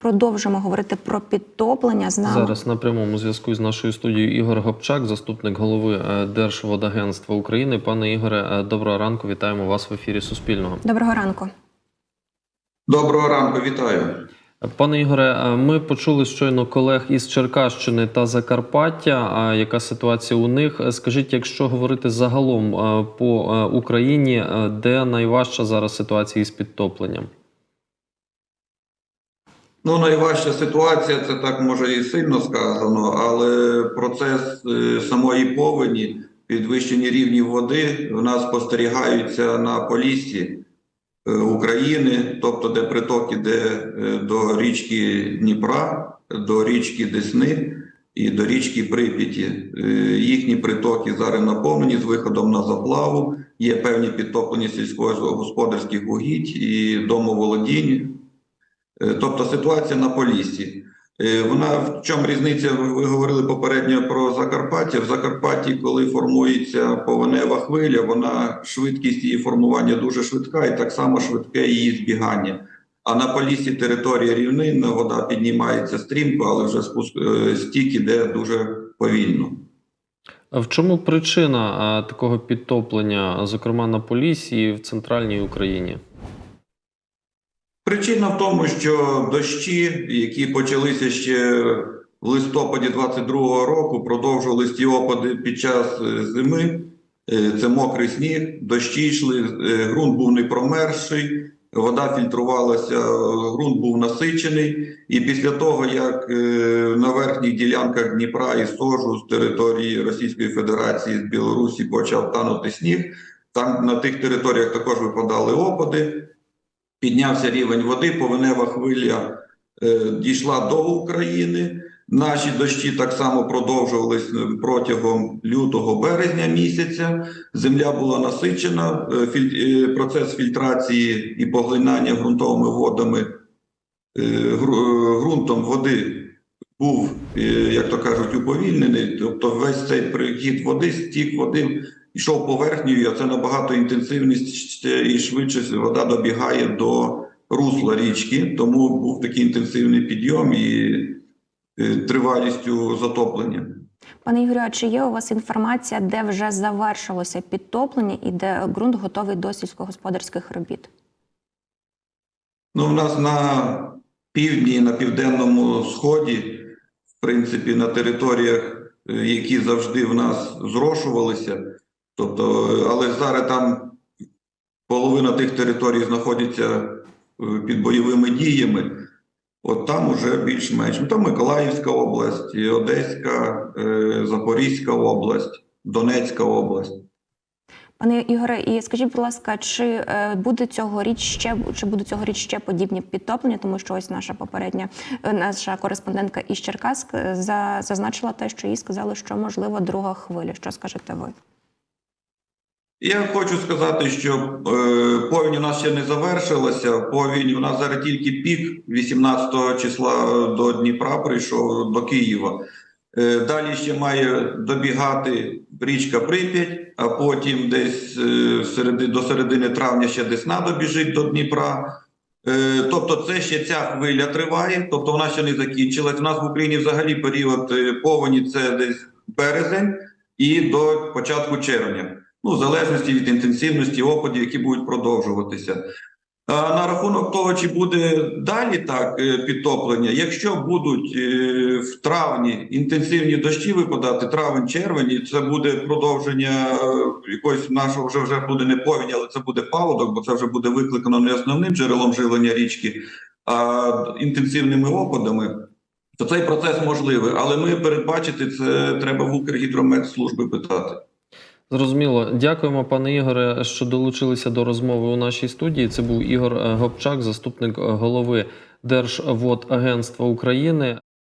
Продовжимо говорити про підтоплення з нами. Зараз на прямому зв'язку з нашою студією Ігор Гопчак, заступник голови е, Держводагентства України. Пане Ігоре, е, доброго ранку. Вітаємо вас в ефірі Суспільного. Доброго ранку. Доброго ранку, вітаю. Пане Ігоре, е, ми почули щойно колег із Черкащини та Закарпаття. А яка ситуація у них? Скажіть, якщо говорити загалом по Україні, де найважча зараз ситуація із підтопленням? Ну, найважча ситуація, це так може і сильно сказано, але процес е, самої повені, підвищені рівні води в нас спостерігаються на поліссі е, України, тобто де притоки де е, до річки Дніпра, до річки Десни і до річки Прип'яті. Їхні притоки зараз наповнені з виходом на заплаву. Є певні підтоплення сільськогосподарських угідь і домоволодінь. Е, Тобто ситуація на Поліссі. Е, Вона в чому різниця? Ви говорили попередньо про Закарпаття. В Закарпатті, коли формується повенева хвиля, вона швидкість її формування дуже швидка, і так само швидке її збігання. А на Поліссі територія рівнинна, вода піднімається стрімко, але вже спуск е, стік іде дуже повільно. А В чому причина такого підтоплення, зокрема на Поліссі і в центральній Україні? Причина в тому, що дощі, які почалися ще в листопаді 22-го року, продовжувались ті опади під час е, зими. Е, Це мокрий сніг, дощі йшли, е, ґрунт був не промерзший, вода фільтрувалася, ґрунт був насичений. І після того, як на верхніх ділянках Дніпра і Сожу з території Російської Федерації з Білорусі почав танути сніг, там на тих територіях також випадали опади піднявся рівень води, повенева хвиля е, дійшла до України. Наші дощі так само продовжувались протягом лютого березня місяця. Земля була насичена. е, філь- е, Процес фільтрації і поглинання ґрунтовими водами е, е, ґрунтом води був, е, як то кажуть, уповільнений. Тобто весь цей прихід води, стік води йшов поверхнею, а це набагато інтенсивність і швидше вода добігає до русла річки, тому був такий інтенсивний підйом і е, тривалістю затоплення. Пане Ігорю, а чи є у вас інформація, де вже завершилося підтоплення і де ґрунт готовий до сільськогосподарських робіт? Ну, у нас на півдні, і на південному сході, в принципі, на територіях, е, які завжди в нас зрошувалися, тобто, але зараз там половина тих територій знаходиться е, під бойовими діями. От там уже більш-менш. Ну, Там Миколаївська область, Одеська, е, Запорізька область, Донецька область. Пане Ігоре, і скажіть, будь ласка, чи е, буде цьогоріч ще чи буде цьогоріч ще подібні підтоплення? Тому що ось наша попередня наша кореспондентка із Черкас зазначила те, що їй сказали, що можливо друга хвиля. Що скажете ви? Я хочу сказати, що е, повінь у нас ще не завершилася. Повінь у нас зараз тільки пік 18 числа до Дніпра прийшов до Києва. Е, далі ще має добігати річка Прип'ять, а потім десь е, середи, до середини травня ще Десна добіжить до Дніпра. Е, тобто, це ще ця хвиля триває, тобто вона ще не закінчилась. У нас в Україні взагалі період е, повені це десь березень і до початку червня ну, в залежності від інтенсивності опадів, які будуть продовжуватися. На рахунок того, чи буде далі так е, підтоплення, якщо будуть е, в травні інтенсивні дощі випадати, травень, червень, це буде продовження е, якогось нашого вже вже буде не повінь, але це буде паводок, бо це вже буде викликано не основним джерелом живлення річки, а інтенсивними опадами. То цей процес можливий, але ми передбачити це треба в Укргідрометслужби питати. Зрозуміло. Дякуємо, пане Ігоре, що долучилися до розмови у нашій студії. Це був Ігор е, Гопчак, заступник е, голови Держводагентства України.